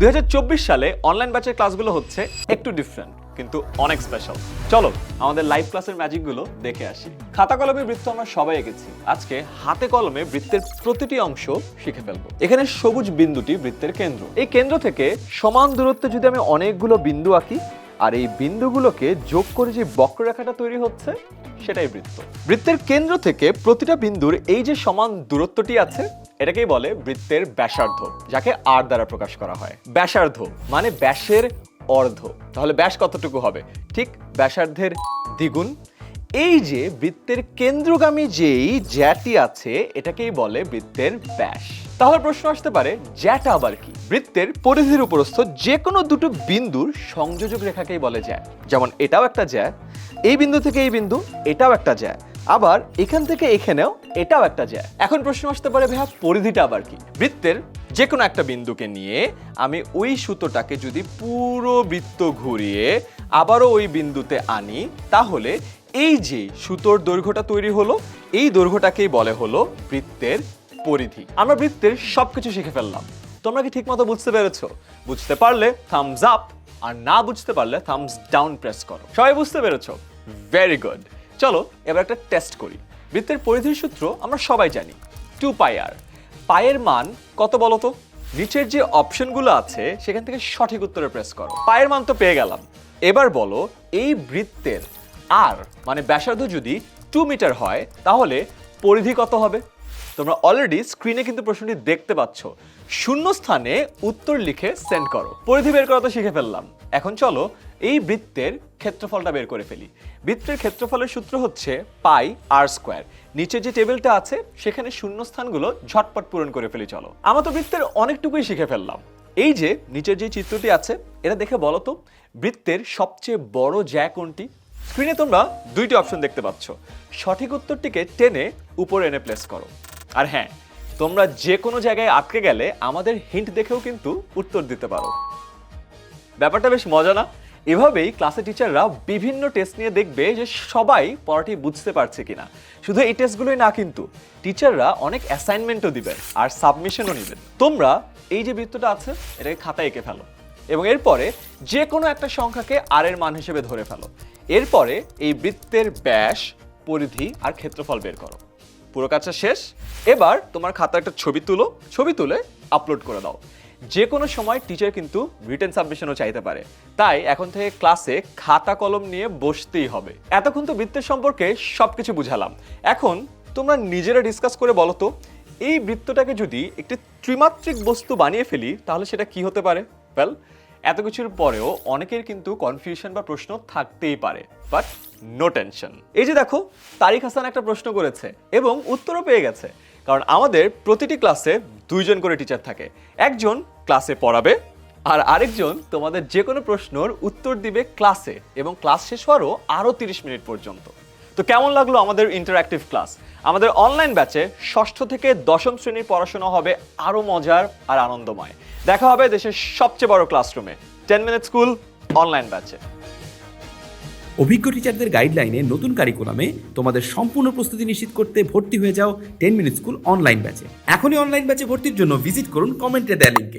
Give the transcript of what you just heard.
দুই সালে অনলাইন ব্যাচের ক্লাসগুলো হচ্ছে একটু ডিফারেন্ট কিন্তু অনেক স্পেশাল চলো, আমাদের লাইভ ক্লাসের ম্যাজিকগুলো দেখে আসি। খাতা কলমে বৃত্ত আমরা সবাই এঁকেছি। আজকে হাতে কলমে বৃত্তের প্রতিটি অংশ শিখে ফেলব। এখানে সবুজ বিন্দুটি বৃত্তের কেন্দ্র। এই কেন্দ্র থেকে সমান দূরত্বে যদি আমি অনেকগুলো বিন্দু আঁকি, আর এই বিন্দুগুলোকে যোগ করে যে বক্ররেখাটা তৈরি হচ্ছে, সেটাই বৃত্ত। বৃত্তের কেন্দ্র থেকে প্রতিটা বিন্দুর এই যে সমান দূরত্বটি আছে এটাকেই বলে বৃত্তের ব্যাসার্ধ, যাকে আর দ্বারা প্রকাশ করা হয়। ব্যাসার্ধ মানে ব্যাসের অর্ধ। তাহলে ব্যাস কতটুকু হবে? ঠিক ব্যাসার্ধের দ্বিগুণ। এই যে বৃত্তের কেন্দ্রগামী যেই জ্যাটি আছে, এটাকেই বলে বৃত্তের ব্যাস। তাহলে প্রশ্ন আসতে পারে, জ্যাটা আবার কি? বৃত্তের পরিধির উপরস্থ যে কোনো দুটো বিন্দুর সংযোজক রেখাকেই বলে জ্যা যেমন এটাও একটা জ্যা এই বিন্দু থেকে এই বিন্দু, এটাও একটা জ্যা আবার এখান থেকে এখানেও এটাও একটা জ্যা এখন প্রশ্ন আসতে পারে, ভাইয়া, পরিধিটা আবার কি? বৃত্তের যে কোনো একটা বিন্দুকে নিয়ে আমি ওই সুতোটাকে যদি পুরো বৃত্ত ঘুরিয়ে আবারও ওই বিন্দুতে আনি, তাহলে এই যে সুতোর দৈর্ঘ্যটা তৈরি হলো, এই দৈর্ঘ্যটাকেই বলে হলো বৃত্তের পরিধি। আমরা বৃত্তের সবকিছু শিখে ফেললাম। তোমরা কি ঠিকমতো বুঝতে পেরেছ? বুঝতে পারলে থামস আপ আর না বুঝতে পারলে থামস ডাউন প্রেস করো। সবাই বুঝতে পেরেছ? ভেরি গুড চলো, এবার একটা টেস্ট করি। বৃত্তের পরিধির সূত্র আমরা সবাই জানি টু পাই আর পায়ের মান কত বলো তো? নিচের যে অপশনগুলো আছে, সেখান থেকে সঠিক উত্তরে প্রেস করো। পায়ের মান তো পেয়ে গেলাম। এবার বলো, এই বৃত্তের আর মানে ব্যাসার্ধ যদি টু মিটার হয়, তাহলে পরিধি কত হবে? তোমরা অলরেডি স্ক্রিনে কিন্তু প্রশ্নটি দেখতে পাচ্ছ। শূন্য স্থানে উত্তর লিখে সেন্ড করো। পরিধি বের করা তো শিখে ফেললাম। এখন চলো এই বৃত্তের ক্ষেত্রফলটা বের করে ফেলি। বৃত্তের ক্ষেত্রফলের সূত্র হচ্ছে পাই আর স্কোয়ার। নিচে যে টেবিলটা আছে, সেখানে শূন্য স্থানগুলো ঝটপট পূরণ করে ফেলি, চলো। আমার তো বৃত্তের অনেকটুকুই শিখে ফেললাম। এই যে নিচের যে চিত্রটি আছে, এটা দেখে বলো তো, বৃত্তের সবচেয়ে বড় জ্যা কোনটি? স্ক্রিনে তোমরা দুইটি অপশন দেখতে পাচ্ছ। সঠিক উত্তরটিকে টেনে উপরে এনে প্লেস করো। আর হ্যাঁ তোমরা যে কোনো জায়গায় আটকে গেলে আমাদের হিন্ট দেখেও কিন্তু উত্তর দিতে পারো। ব্যাপারটা বেশ মজা না? এভাবেই ক্লাসে টিচাররা বিভিন্ন টেস্ট নিয়ে দেখবে যে সবাই পড়াটি বুঝতে পারছে কিনা। শুধু এই টেস্টগুলোই না কিন্তু টিচাররা অনেক অ্যাসাইনমেন্টও দিবেন আর সাবমিশনও নেবেন তোমরা এই যে বৃত্তটা আছে, এটাকে খাতায় এঁকে ফেলো এবং এরপরে যে কোনো একটা সংখ্যাকে আর এর মান হিসেবে ধরে ফেলো। এরপরে এই বৃত্তের ব্যাস, পরিধি আর ক্ষেত্রফল বের করো। পুরো কাজটা শেষ। এবার তোমার খাতার একটা ছবি তুলো। ছবি তুলে আপলোড করে দাও। যে কোনো সময় টিচার কিন্তু রিটেন সাবমিশনও চাইতে পারে। তাই এখন থেকে ক্লাসে খাতা কলম নিয়ে বসতেই হবে। এতক্ষণ তো বৃত্তের সম্পর্কে সবকিছু বুঝালাম। এখন তোমরা নিজেরা ডিসকাস করে বলো তো, এই বৃত্তটাকে যদি একটি ত্রিমাত্রিক বস্তু বানিয়ে ফেলি, তাহলে সেটা কি হতে পারে? ওয়েল এত কিছুর পরেও অনেকের কিন্তু কনফিউশন বা প্রশ্ন থাকতেই পারে বাট নো টেনশন এই যে দেখো তারিক হাসান একটা প্রশ্ন করেছে এবং উত্তরও পেয়ে গেছে। কারণ আমাদের প্রতিটি ক্লাসে দুইজন করে টিচার থাকে। একজন ক্লাসে পড়াবে আর আরেকজন তোমাদের যে কোনো প্রশ্নর উত্তর দিবে ক্লাসে এবং ক্লাস শেষ হওয়ারও আরও তিরিশ মিনিট পর্যন্ত। তো কেমন লাগল আমাদের ইন্টারঅ্যাক্টিভ ক্লাস আমাদের অনলাইন ব্যাচে ষষ্ঠ থেকে দশম শ্রেণির পড়াশোনা হবে আরও মজার আর আনন্দময়। দেখা হবে দেশের সবচেয়ে বড় ক্লাসরুমে টেন মিনিট স্কুল অনলাইন ব্যাচে অভিজ্ঞ টিচারদের গাইডলাইনে নতুন কারিকুলামে তোমাদের সম্পূর্ণ প্রস্তুতি নিশ্চিত করতে ভর্তি হয়ে যাও টেন মিনিট স্কুল অনলাইন ব্যাচে এখনই অনলাইন ব্যাচে ভর্তির জন্য ভিজিট করুন কমেন্টে দেয়া লিঙ্কে